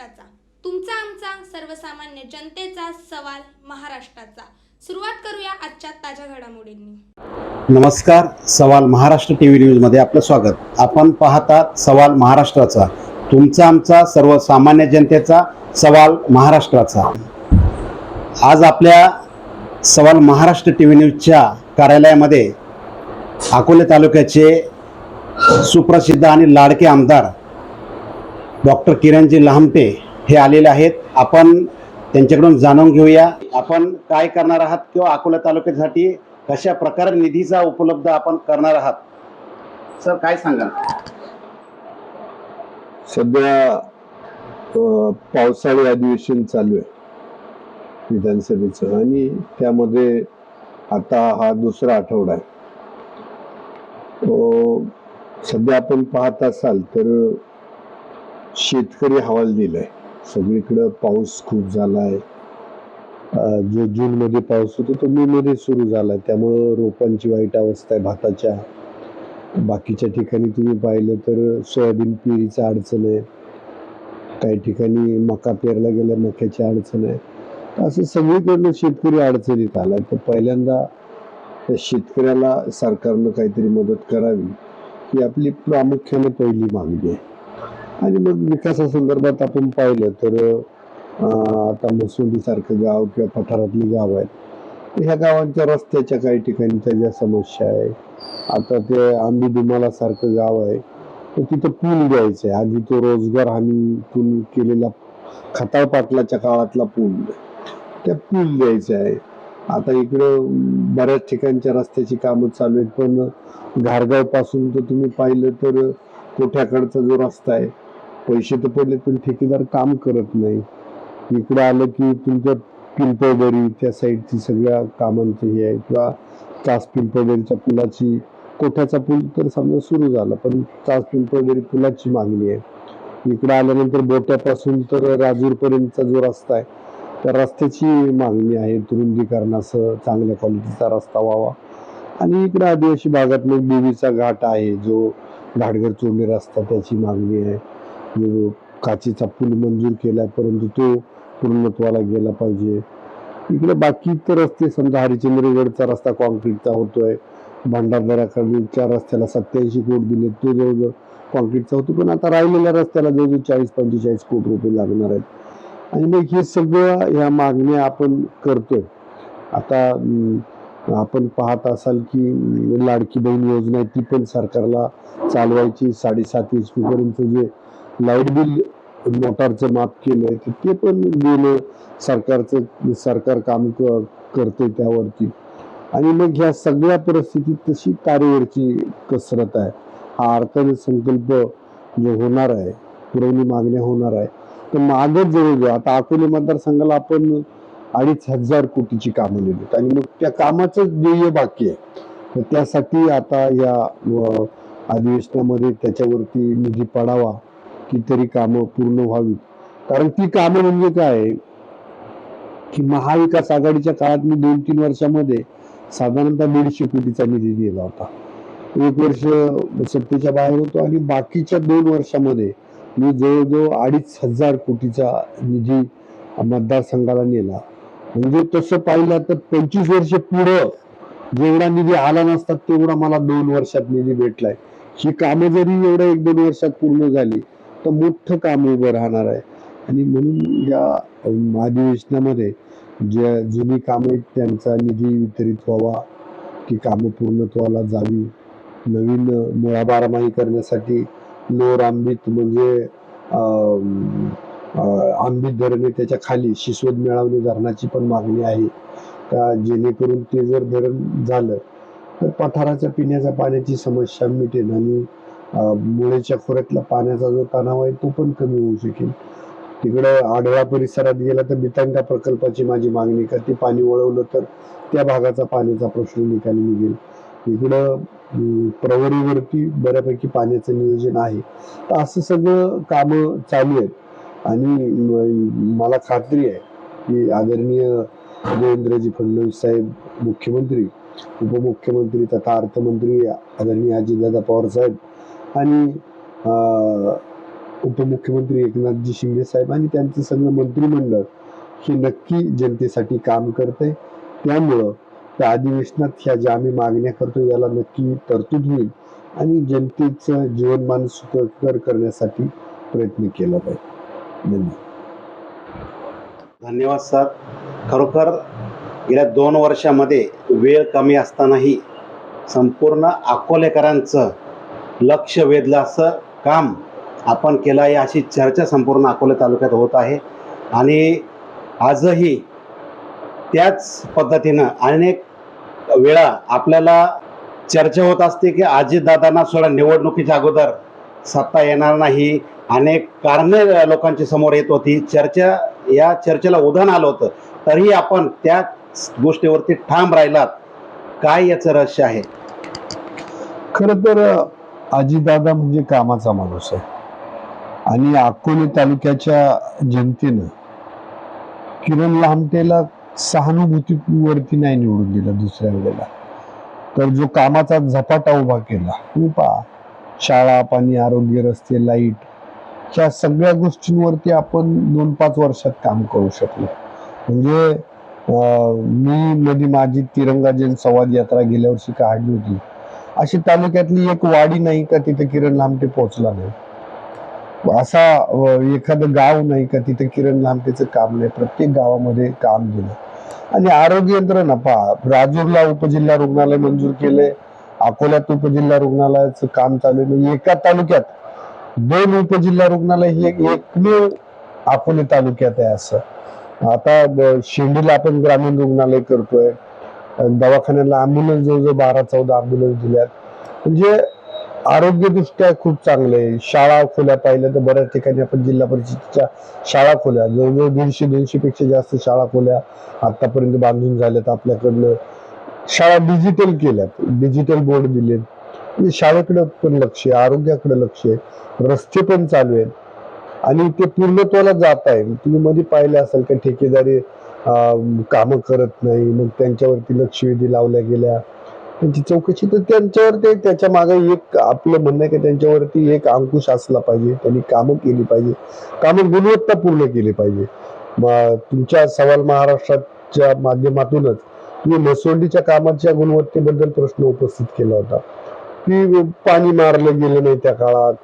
महाराष्ट्राचा. तुमचा आमचा सर्वसामान्य जनतेचा सवाल महाराष्ट्राचा. सुरुवात करूया आजच्या ताज्या घडामोडींनी. नमस्कार सवाल महाराष्ट्र टी व्ही न्यूजमध्ये आपलं स्वागत. आपण पाहतात सवाल महाराष्ट्राचा. तुमचा आमचा सर्वसामान्य जनतेचा सवाल महाराष्ट्राचा. आज आपल्या सवाल महाराष्ट्र टी व्ही न्यूजच्या कार्यालयामध्ये अकोले तालुक्याचे सुप्रसिद्ध आणि लाडके आमदार डॉक्टर किरणजी लहामटे हे आलेले आहेत. आपण त्यांच्याकडून जाणून घेऊया. आपण काय करणार आहात किंवा अकोला तालुक्यासाठी कशा प्रकारे निधीचा उपलब्ध आपण करणार आहात? सर काय सांगाल? सध्या पावसाळी अधिवेशन चालू आहे विधानसभेचं आणि त्यामध्ये आता हा दुसरा आठवडा आहे. सध्या आपण पाहत असाल तर शेतकरी हवाल दिलाय. सगळीकडं पाऊस खूप झालाय. जो जून मध्ये पाऊस होतो तो मे मध्ये सुरू झालाय. त्यामुळं रोपांची वाईट अवस्था आहे भाताच्या. बाकीच्या ठिकाणी तुम्ही पाहिलं तर सोयाबीन पेरीचं अडचण आहे. काही ठिकाणी मका पेरला गेला मक्याची अडचण आहे. असं सगळीकडनं शेतकरी अडचणीत आला तर पहिल्यांदा शेतकऱ्याला सरकारनं काहीतरी मदत करावी ही आपली प्रामुख्याने पहिली मागणी आहे. आणि मग विकासासंदर्भात आपण पाहिलं तर आता आता मसुंडीसारखं गाव किंवा पठारातली गाव आहेत. ह्या गावांच्या रस्त्याच्या काही ठिकाणी ज्या समस्या आहे आता ते आंबी दुमाला सारखं गाव आहे तर तिथं पूल द्यायचं आहे. आधी तो रोजगार हमीतून केलेला खताळ पाटलाच्या काळातला पूल. त्या पूल द्यायचा आहे. आता इकडं बऱ्याच ठिकाणच्या रस्त्याची कामं चालू आहेत पण घारगावपासून तर तुम्ही पाहिलं तर कोठ्याकडचा जो रस्ता आहे पैसे तर पडले पण ठेकेदार काम करत नाही. इकडं आलं की तुमच्या पिंपळदरी त्या साईडची सगळ्या कामांचं हे आहे. किंवा तास पिंपळदरीच्या पुलाची कोठ्याचा पूल तर समजा सुरू झाला पण तास पिंपळदरी पुलाची मागणी आहे. इकडे आल्यानंतर बोट्यापासून तर राजूरपर्यंतचा जो रस्ता आहे त्या रस्त्याची मागणी आहे. तुरुंदीकरणासह चांगल्या क्वालिटीचा रस्ता व्हावा. आणि इकडे आदिवासी भागात मग देवीचा घाट आहे जो घाटघर चोरणी रस्ता त्याची मागणी आहे. काचेचा पूल मंजूर केला परंतु तो पूर्णत्वाला गेला पाहिजे. इकडे बाकी तर रस्ते समजा हरिचंद्रगडचा रस्ता कॉन्क्रीटचा होतोय भांडारदराकडच्या रस्त्याला सत्याऐंशी कोट दिले तो जवळजवळ कॉन्क्रीटचा होतो. पण आता राहिलेल्या रस्त्याला जवळजवळ चाळीस पंचेचाळीस कोट रुपये लागणार आहेत. आणि मग हे सगळं ह्या मागण्या आपण करतोय. आता आपण पाहत असाल की लाडकी बहीण योजना आहे ती पण सरकारला चालवायची साडेसात एच पी पर्यंत जे लाइट बिल मोटारचं माफ केलंय तर ते पण गेलं सरकारचं सरकार काम करते त्यावरती. आणि मग ह्या सगळ्या परिस्थितीत तशी तारेवरची कसरत आहे. हा अर्थसंकल्प जो होणार आहे पुरवणी मागण्या होणार आहे तर मागच जवळजवळ आता अकोले मतदारसंघाला आपण अडीच हजार कोटीची कामं दिलीत आणि मग त्या कामाचं ध्येय बाकी आहे. तर त्यासाठी आता या अधिवेशनामध्ये त्याच्यावरती निधी पडावा. कितीतरी कामं पूर्ण व्हावीत कारण ती कामं म्हणजे काय? आहे की महाविकास आघाडीच्या काळात मी दोन तीन वर्षामध्ये साधारणतः दीडशे कोटीचा निधी दिला होता. एक वर्ष सत्तेच्या बाहेर होतो आणि बाकीच्या दोन वर्षामध्ये मी जवळजवळ अडीच हजार कोटीचा निधी मतदारसंघाला नेला. म्हणजे तसं पाहिलं तर पंचवीस वर्ष पुढं जेवढा निधी आला नसता तेवढा मला दोन वर्षात निधी भेटलाय. ही कामं जरी एवढ्या एक दोन वर्षात पूर्ण झाली तर मोठं काम उभं राहणार आहे. आणि म्हणून या अधिवेशनामध्ये ज्या जुनी कामं आहेत त्यांचा निधी वितरित व्हावा की कामं पूर्णत्वाला जावी. नवीन मुळा बारामाही करण्यासाठी लोअर आंबीत म्हणजे आंबित आंबीत धरण त्याच्याखाली शिशोद मिळवणे धरणाची पण मागणी आहे. का जेणेकरून ते जर धरण झालं तर पठाराच्या पिण्याच्या पाण्याची समस्या मिटेल आणि मुळेच्या खोऱ्यातला पाण्याचा जो तणाव आहे तो पण कमी होऊ शकेल. तिकडं आढळा परिसरात गेला तर बितांगा प्रकल्पाची माझी मागणी का ते पाणी वळवलं तर त्या भागाचा पाण्याचा प्रश्न निकाली निघेल. इकडं प्रवरीवरती बऱ्यापैकी पाण्याचं नियोजन आहे. तर असं सगळं कामं चालू आहेत. आणि मला खात्री आहे की आदरणीय देवेंद्रजी फडणवीस साहेब मुख्यमंत्री उपमुख्यमंत्री तथा अर्थमंत्री आदरणीय अजितदादा पवार साहेब आणि अं, उपमुख्यमंत्री एकनाथजी शिंदे साहेब आणि त्यांचं सगळं मंत्रिमंडळ हे नक्की जनतेसाठी काम करते त्यामुळं त्या अधिवेशनात ह्या ज्या आम्ही मागण्या करतो याला नक्की तरतूद होईल आणि जनतेचं जीवनमान सुखकर करण्यासाठी प्रयत्न केला पाहिजे. धन्यवाद. धन्यवाद सर. खरोखर गेल्या दोन वर्षामध्ये वेळ कमी असतानाही संपूर्ण अकोलेकरांचं लक्ष वेधलं असं काम आपण केलं आहे अशी चर्चा संपूर्ण अकोले तालुक्यात होत आहे. आणि आजही त्याच पद्धतीनं अनेक वेळा आपल्याला चर्चा होत असते की आजीदादांना सोडा निवडणुकीच्या अगोदर सत्ता येणार नाही. अनेक कारणे लोकांच्या समोर येत होती. चर्चा या चर्चेला उधाण आलं होतं. तरीही आपण त्या गोष्टीवरती ठाम राहिलात. काय याचं रहस्य आहे? खरं तर आजीदादा म्हणजे कामाचा माणूस आहे. आणि अकोले तालुक्याच्या जनतेनं किरण लामटेला सहानुभूतीवरती नाही निवडून दिलं दुसऱ्या वेळेला. तर जो कामाचा झपाटा उभा केला तुम्ही पहा शाळा पाणी आरोग्य रस्ते लाइट ह्या सगळ्या गोष्टींवरती आपण दोन पाच वर्षात काम करू शकलो. म्हणजे अं, मी मध्ये माझी तिरंगा जन संवाद यात्रा गेल्या वर्षी काढली होती. अशी तालुक्यातली एक वाडी नाही का तिथे किरण लांबटे पोहोचला नाही? असा एखादं गाव नाही का तिथे किरण लामटेचं काम नाही? प्रत्येक गावामध्ये काम दिलं आणि आरोग्य यंत्रणा पहा राजूरला उपजिल्हा रुग्णालय मंजूर केले अकोल्यात उपजिल्हा रुग्णालयाचं काम चालू आहे. म्हणजे एका तालुक्यात दोन उपजिल्हा रुग्णालय हे एकमेव अकोले तालुक्यात आहे असं. आता शेंडीला आपण ग्रामीण रुग्णालय करतोय. दवाखान्याला अँब्युलन्स जवळजवळ बारा चौदा ॲम्ब्युलन्स दिल्यात. म्हणजे आरोग्यदृष्ट्या खूप चांगलं आहे. शाळा खोल्या पाहिल्या तर बऱ्याच ठिकाणी आपण जिल्हा परिषदेच्या शाळा खोल्या जवळजवळ दीडशे दोनशे पेक्षा जास्त शाळा खोल्या आतापर्यंत बांधून झाल्यात आपल्याकडनं. शाळा डिजिटल केल्यात. डिजिटल बोर्ड दिलेत. म्हणजे शाळेकडे पण लक्ष आहे आरोग्याकडे लक्ष आहे. रस्ते पण चालू आहेत. आणि ते पूर्णत्वाला जात आहे. तुम्ही मध्ये पाहिले असेल का ठेकेदारी काम करत नाही. मग त्यांच्यावरती लक्षवेधी लावल्या गेल्या. त्यांची चौकशी तर त्यांच्यावरती त्याच्यामागे एक आपलं म्हणणं आहे की त्यांच्यावरती एक अंकुश असला पाहिजे. त्यांनी कामं केली पाहिजे. कामं गुणवत्तापूर्ण केली पाहिजे. मग तुमच्या सवाल महाराष्ट्राच्या माध्यमातूनच मी मसोंडीच्या कामाच्या गुणवत्तेबद्दल प्रश्न उपस्थित केला होता. की पाणी मारलं गेलं नाही त्या काळात.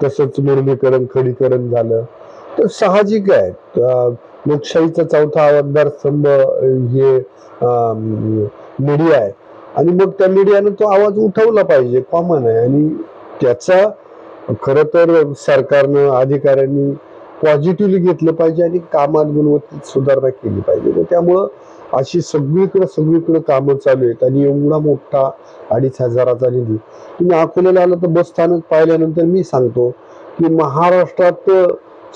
तसंच मुरमीकरण खडीकरण झालं. तर साहजिक आहे लोकशाहीचा चौथा आवाजदार स्तंभ हे मीडिया आहे. आणि मग त्या मीडियानं तो आवाज उठवला पाहिजे कॉमन आहे. आणि त्याचा खरं तर सरकारनं अधिकाऱ्यांनी पॉझिटिव्हली घेतलं पाहिजे आणि कामात गुणवत्तेत सुधारणा केली पाहिजे. तर त्यामुळं अशी सगळीकडे सगळीकडे कामं चालू आहेत. आणि एवढा मोठा अडीच हजाराचा निधी. तुम्ही अकोल्याला आलं तर बसस्थानक पाहिल्यानंतर मी सांगतो की महाराष्ट्रात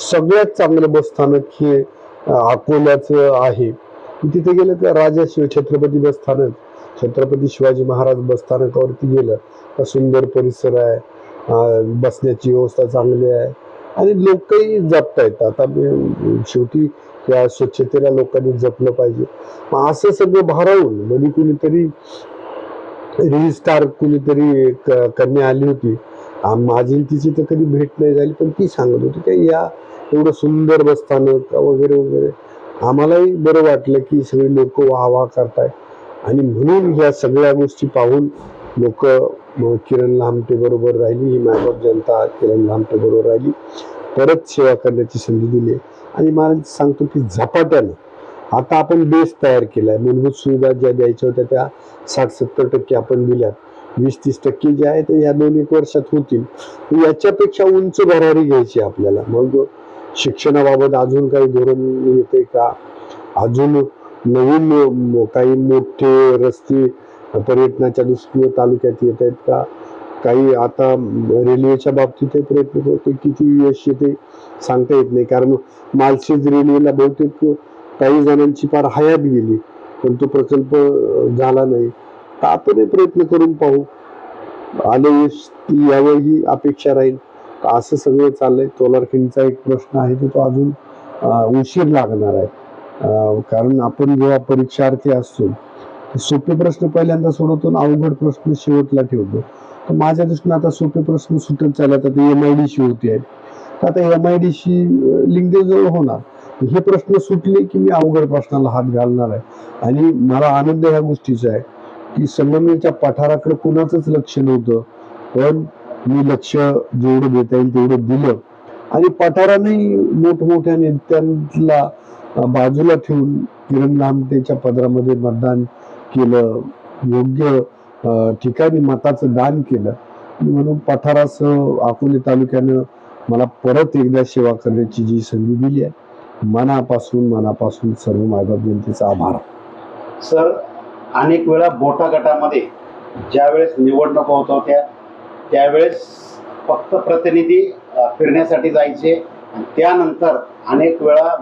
सगळ्यात चांगलं बसस्थानक हे अकोल्याचं आहे. तिथे गेलं तर राजा शिव छत्रपती बस स्थानक छत्रपती शिवाजी महाराज बस स्थानकावरती गेलं. तर सुंदर परिसर आहे बसण्याची व्यवस्था चांगली आहे. आणि लोकही जपता येत आता मी- शेवटी या स्वच्छतेला लोकांनी जपलं पाहिजे. मग असं सगळं भारावून म्हणजे कुणीतरी रील स्टार कुणीतरी कन्या आली होती. माझी तिची तर कधी भेट नाही झाली पण ती सांगत होती की या एवढं सुंदर बसस्थानक वगैरे वगैरे. आम्हालाही बरं वाटलं की सगळे लोक वाह वाह करताय. आणि म्हणून ह्या सगळ्या गोष्टी पाहून लोक किरण लांबटे बरोबर राहिली ही मायबाप जनता किरण लांबटे बरोबर राहिली. परत सेवा करण्याची संधी दिली. आणि मला सांगतो की झपाट्यानं आता आपण बेस तयार केलाय. मूलभूत सुविधा ज्या द्यायच्या होत्या त्या साठ सत्तर टक्के आपण दिल्यात. वीस तीस टक्के जे आहे ते या दोन एक वर्षात होतील. याच्यापेक्षा उंच भरारी घ्यायची आहे आपल्याला. मग शिक्षणाबाबत अजून काही धोरण येते का? अजून नवीन काही मोठे रस्ते पर्यटनाच्या दृष्टीने तालुक्यात येत आहेत का? काही आता रेल्वेच्या बाबतीत प्रयत्न करतो किती यश येते सांगता येत नाही. कारण मालशेज रेल्वेला बहुतेक काही जणांची फार हयात गेली पण तो प्रकल्प झाला नाही. तर आपण प्रयत्न करून पाहू. आले यश यावं ही अपेक्षा राहील. तर असं सगळं चाललंय. तोलारखिंडचा एक प्रश्न आहे की तो अजून उशीर लागणार आहे. कारण आपण जेव्हा परीक्षार्थी असतो सोपे प्रश्न पहिल्यांदा सोडवतो आणि अवघड प्रश्न शेवटला ठेवतो. तर माझ्या दृष्टीने आता सोपे प्रश्न सुटत चालले तर एम आय डी शी होती आहे. तर आता एम आय डी शी लिंग जवळ होणार. हे प्रश्न सुटले की मी अवघड प्रश्नाला हात घालणार आहे. आणि मला आनंद ह्या गोष्टीचा आहे की संगमनेरच्या पठाराकडे कुणाचंच लक्ष नव्हतं. पण मी लक्ष जेवढं देता येईल तेवढं दिलं. आणि पठाराने मोठमोठ्या नेत्यांना बाजूला ठेवून किरण लामटेच्या पदरामध्ये मतदान केलं. योग्य ठिकाणी मताचं दान केलं. म्हणून पठारासह अकोले तालुक्यानं मला परत एकदा सेवा करण्याची जी संधी दिली आहे मनापासून मनापासून सर्व मायबाप जनतेचा आभार. सर अनेक वेळा बोटा गटामध्ये ज्यावेळेस निवडणुका होत होत्या त्यावेळेस फक्त प्रतिनिधी फिरण्यासाठी जायचे. त्यानंतर अनेक वेळा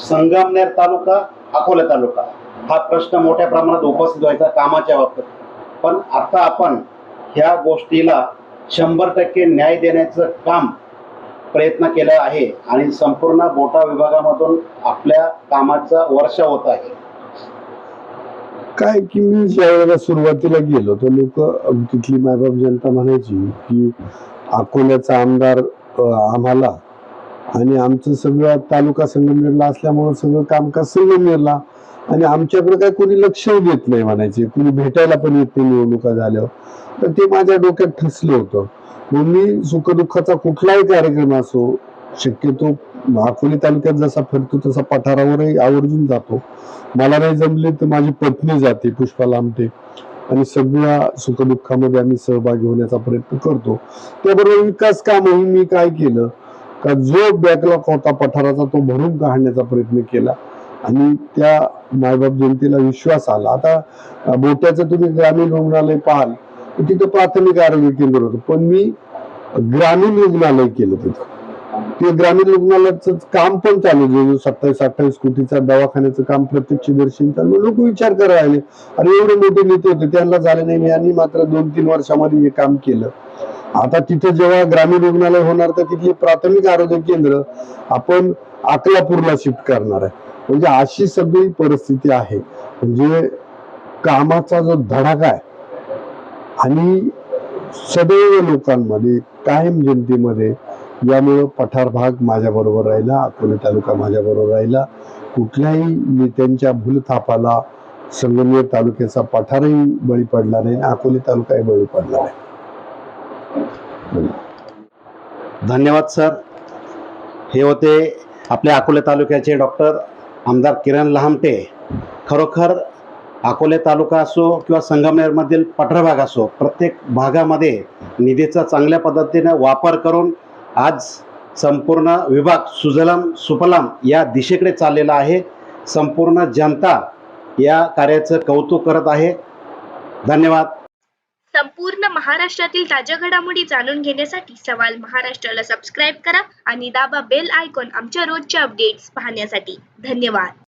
संगमनेर तालुका अकोला तालुका हा प्रश्न मोठ्या प्रमाणात उपस्थित व्हायचा कामाच्या बाबतीत. पण आता आपण ह्या गोष्टीला शंभर टक्के न्याय देण्याचं काम प्रयत्न केला आहे आणि संपूर्ण बोटा विभागामधून आपल्या कामाचा वर्षा होत आहे. काय की मी ज्या वेळेला सुरुवातीला गेलो तर लोक तिथली मायबाप जनता म्हणायची की अकोल्याचा आमदार आम्हाला आणि आमचं सगळं तालुका संगमनेरला असल्यामुळं सगळं कामकाज संगमनेरला आणि आमच्याकडे काय कोणी लक्ष देत नाही म्हणायचे कोणी भेटायला पण येत नाही निवडणुका झाल्यावर. तर ते माझ्या डोक्यात ठसलं होतं. मग मी सुखदुःखाचा कुठलाही कार्यक्रम असो शक्यतो अकोले तालुक्यात जसा फिरतो तसा पठारावरही आवर्जून जातो. मला नाही जमले तर माझी पत्नी जाते पुष्पा लांबते आणि सगळ्या सुखदुःखामध्ये आम्ही सहभागी होण्याचा प्रयत्न करतो. त्याबरोबर विकास कामही मी काय केलं? का जो बॅकलॉग होता पठाराचा तो भरून काढण्याचा प्रयत्न केला. आणि त्या मायबाप जनतेला विश्वास आला. आता अं, बोट्याचं तुम्ही ग्रामीण रुग्णालय पाहाल तर तिथं प्राथमिक आरोग्य केंद्र होतं. पण मी ग्रामीण रुग्णालय केलं तिथं. ते ग्रामीण रुग्णालयाचं काम पण चालू आहे. सत्तावीस अठ्ठावीस कोटीचा दवाखान्याचं काम प्रत्यक्षदर्शी चालू लोक विचार करायला लागले. अरे एवढे मोठे नेते होते त्यांना झाले नाही. यांनी मात्र दोन तीन वर्षामध्ये हे काम केलं. आता तिथं जेव्हा ग्रामीण रुग्णालय होणार तर तिथले प्राथमिक आरोग्य केंद्र आपण अकलापूरला शिफ्ट करणार आहे. म्हणजे अशी सगळी परिस्थिती आहे. म्हणजे कामाचा जो धडाका आहे आणि सदैव लोकांमध्ये कायम जनतेमध्ये यामुळं पठार भाग माझ्याबरोबर राहिला अकोले तालुका माझ्याबरोबर राहिला. कुठल्याही नेत्यांच्या भूलथापाला संगमनेर तालुक्याचा पठारही बळी पडला नाही आणि अकोले तालुकाही बळी पडला नाही. धन्यवाद सर. हे होते आपल्या अकोले तालुक्याचे डॉक्टर आमदार किरण लहामटे. खरोखर अकोले तालुका असो किंवा संगमनेरमधील पठार भाग असो प्रत्येक भागामध्ये निधीचा चांगल्या पद्धतीने वापर करून आज संपूर्ण विभाग सुजलाम सुफलाम या दिशेकडे चाललेला आहे. संपूर्ण जनता या कार्याचं कौतुक करत आहे. धन्यवाद. संपूर्ण महाराष्ट्रातील ताज्या घडामोडी जाणून घेण्यासाठी सवाल महाराष्ट्राला सबस्क्राईब करा आणि दाबा बेल आयकॉन आमच्या रोजच्या अपडेट्स पाहण्यासाठी. धन्यवाद.